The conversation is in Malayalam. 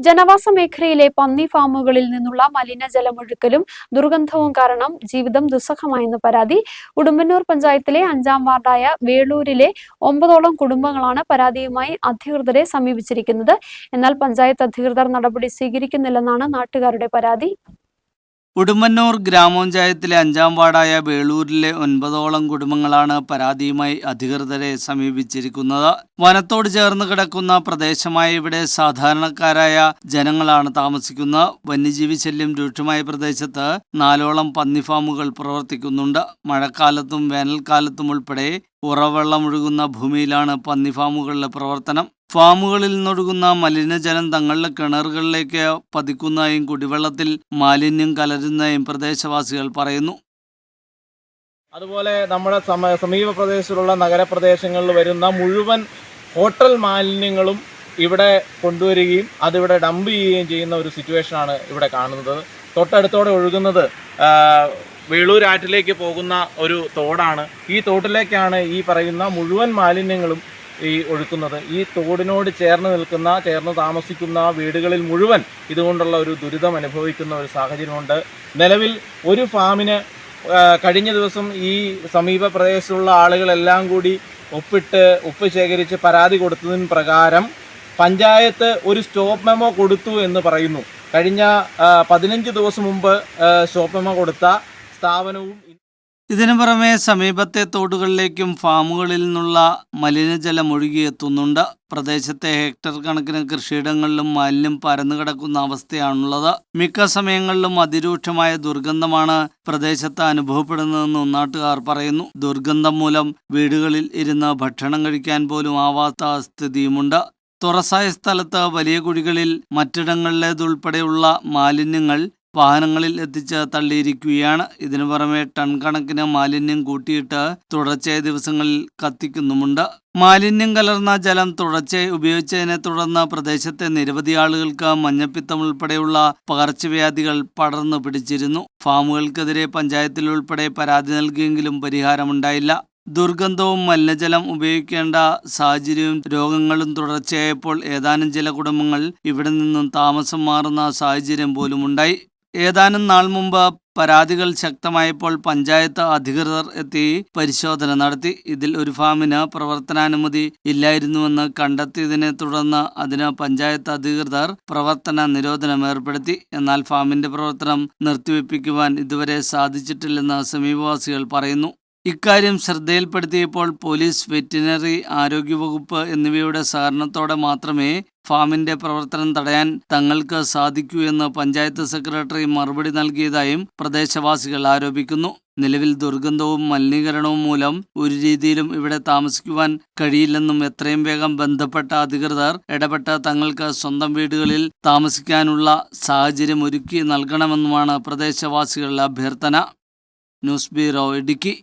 ജനവാസ മേഖലയിലെ പന്നി ഫാമുകളിൽ നിന്നുള്ള മലിനജലമൊഴുക്കലും ദുർഗന്ധവും കാരണം ജീവിതം ദുസ്സഹമായെന്ന് പരാതി ഉടുമ്പന്നൂർ പഞ്ചായത്തിലെ അഞ്ചാം വാർഡായ വേളൂരിലെ ഒമ്പതോളം കുടുംബങ്ങളാണ് പരാതിയുമായി അധികൃതരെ സമീപിച്ചിരിക്കുന്നത്. എന്നാൽ പഞ്ചായത്ത് അധികൃതർ നടപടി സ്വീകരിക്കുന്നില്ലെന്നാണ് നാട്ടുകാരുടെ പരാതി. ഉടുമ്പന്നൂർ ഗ്രാമപഞ്ചായത്തിലെ അഞ്ചാം വാർഡായ വേളൂരിലെ ഒൻപതോളം കുടുംബങ്ങളാണ് പരാതിയുമായി അധികൃതരെ സമീപിച്ചിരിക്കുന്നത്. വനത്തോട് ചേർന്ന് കിടക്കുന്ന പ്രദേശമായ ഇവിടെ സാധാരണക്കാരായ ജനങ്ങളാണ് താമസിക്കുന്നത്. വന്യജീവി ശല്യം രൂക്ഷമായ പ്രദേശത്ത് നാലോളം പന്നി ഫാമുകൾ പ്രവർത്തിക്കുന്നുണ്ട്. മഴക്കാലത്തും വേനൽക്കാലത്തും ഉൾപ്പെടെ ഉറവെള്ളമൊഴുകുന്ന ഭൂമിയിലാണ് പന്നി ഫാമുകളുടെ പ്രവർത്തനം. ഫാമുകളിൽ നിന്നൊഴുകുന്ന മലിനജലം തങ്ങളുടെ കിണറുകളിലേക്ക് പതിക്കുന്നതായും കുടിവെള്ളത്തിൽ മാലിന്യം കലരുന്നതായും പ്രദേശവാസികൾ പറയുന്നു. അതുപോലെ നമ്മുടെ സമ സമീപ പ്രദേശത്തുള്ള നഗരപ്രദേശങ്ങളിൽ വരുന്ന മുഴുവൻ ഹോട്ടൽ മാലിന്യങ്ങളും ഇവിടെ കൊണ്ടുവരികയും അതിവിടെ ഡംപ് ചെയ്യുകയും ചെയ്യുന്ന ഒരു സിറ്റുവേഷനാണ് ഇവിടെ കാണുന്നത്. തൊട്ടടുത്തോടെ ഒഴുകുന്നത് വേളൂരാറ്റിലേക്ക് പോകുന്ന ഒരു തോടാണ്. ഈ തോട്ടിലേക്കാണ് ഈ പറയുന്ന മുഴുവൻ മാലിന്യങ്ങളും ഈ ഒഴുക്കുന്നത്. ഈ തോടിനോട് ചേർന്ന് നിൽക്കുന്ന ചേർന്ന് താമസിക്കുന്ന വീടുകളിൽ മുഴുവൻ ഇതുകൊണ്ടുള്ള ഒരു ദുരിതം അനുഭവിക്കുന്ന ഒരു സാഹചര്യമുണ്ട്. നിലവിൽ ഒരു ഫാമിന് കഴിഞ്ഞ ദിവസം ഈ സമീപ പ്രദേശത്തുള്ള ആളുകളെല്ലാം കൂടി ഒപ്പിട്ട് ഉപ്പ് ശേഖരിച്ച് പരാതി കൊടുത്തതിന് പ്രകാരം പഞ്ചായത്ത് ഒരു സ്റ്റോപ്പ് മെമ്മോ കൊടുത്തു എന്ന് പറയുന്നു. കഴിഞ്ഞ പതിനഞ്ച് ദിവസം മുമ്പ് സ്റ്റോപ്പ് മെമ്മോ കൊടുത്ത സ്ഥാപനവും ഇതിനു പുറമെ സമീപത്തെ തോടുകളിലേക്കും ഫാമുകളിൽ നിന്നുള്ള മലിനജലം ഒഴുകിയെത്തുന്നുണ്ട്. പ്രദേശത്തെ ഹെക്ടർ കണക്കിന് കൃഷിയിടങ്ങളിലും മാലിന്യം പരന്നു കിടക്കുന്ന അവസ്ഥയാണുള്ളത്. മിക്ക സമയങ്ങളിലും അതിരൂക്ഷമായ ദുർഗന്ധമാണ് പ്രദേശത്ത് അനുഭവപ്പെടുന്നതെന്ന് നാട്ടുകാർ പറയുന്നു. ദുർഗന്ധം മൂലം വീടുകളിൽ ഇരുന്ന് ഭക്ഷണം കഴിക്കാൻ പോലും ആവാത്ത സ്ഥിതിയുമുണ്ട്. തുറസായ സ്ഥലത്ത് വലിയ കുഴികളിൽ മറ്റിടങ്ങളിലേതുൾപ്പെടെയുള്ള മാലിന്യങ്ങൾ വാഹനങ്ങളിൽ എത്തിച്ച് തള്ളിയിരിക്കുകയാണ്. ഇതിനു പുറമെ ടൺ കണക്കിന് മാലിന്യം കൂട്ടിയിട്ട് തുടർച്ചയായ ദിവസങ്ങളിൽ കത്തിക്കുന്നുമുണ്ട്. മാലിന്യം കലർന്ന ജലം തുടർച്ചയായി ഉപയോഗിച്ചതിനെ തുടർന്ന് പ്രദേശത്തെ നിരവധി ആളുകൾക്ക് മഞ്ഞപ്പിത്തം ഉൾപ്പെടെയുള്ള പകർച്ചവ്യാധികൾ പടർന്നു പിടിച്ചിരുന്നു. ഫാമുകൾക്കെതിരെ പഞ്ചായത്തിൽ ഉൾപ്പെടെ പരാതി നൽകിയെങ്കിലും പരിഹാരമുണ്ടായില്ല. ദുർഗന്ധവും മലിനജലം ഉപയോഗിക്കേണ്ട സാഹചര്യവും രോഗങ്ങളും തുടർച്ചയായപ്പോൾ ഏതാനും ചില കുടുംബങ്ങൾ ഇവിടെ നിന്നും താമസം മാറുന്ന സാഹചര്യം പോലും ഉണ്ടായി ഏതാനും നാൾ മുമ്പ് പരാതികൾ ശക്തമായപ്പോൾ പഞ്ചായത്ത് അധികൃതർ എത്തി പരിശോധന നടത്തി. ഇതിൽ ഒരു ഫാമിന് പ്രവർത്തനാനുമതി ഇല്ലായിരുന്നുവെന്ന് കണ്ടെത്തിയതിനെ തുടർന്ന് അതിന് പഞ്ചായത്ത് അധികൃതർ പ്രവർത്തന നിരോധനം ഏർപ്പെടുത്തി. എന്നാൽ ഫാമിന്റെ പ്രവർത്തനം നിർത്തിവെപ്പിക്കുവാൻ ഇതുവരെ സാധിച്ചിട്ടില്ലെന്ന് സമീപവാസികൾ പറയുന്നു. ഇക്കാര്യം ശ്രദ്ധയിൽപ്പെടുത്തിയപ്പോൾ പോലീസ് വെറ്റിനറി ആരോഗ്യവകുപ്പ് എന്നിവയുടെ സഹകരണത്തോടെ മാത്രമേ ഫാമിന്റെ പ്രവർത്തനം തടയാൻ തങ്ങൾക്ക് സാധിക്കൂ എന്ന് പഞ്ചായത്ത് സെക്രട്ടറി മറുപടി നൽകിയതായും പ്രദേശവാസികൾ ആരോപിക്കുന്നു. നിലവിൽ ദുർഗന്ധവും മലിനീകരണവും മൂലം ഒരു രീതിയിലും ഇവിടെ താമസിക്കുവാൻ കഴിയില്ലെന്നും എത്രയും വേഗം ബന്ധപ്പെട്ട അധികൃതർ ഇടപെട്ട് തങ്ങൾക്ക് സ്വന്തം വീടുകളിൽ താമസിക്കാനുള്ള സാഹചര്യം ഒരുക്കി നൽകണമെന്നുമാണ് പ്രദേശവാസികളുടെ അഭ്യർത്ഥന. News bureau Idukki.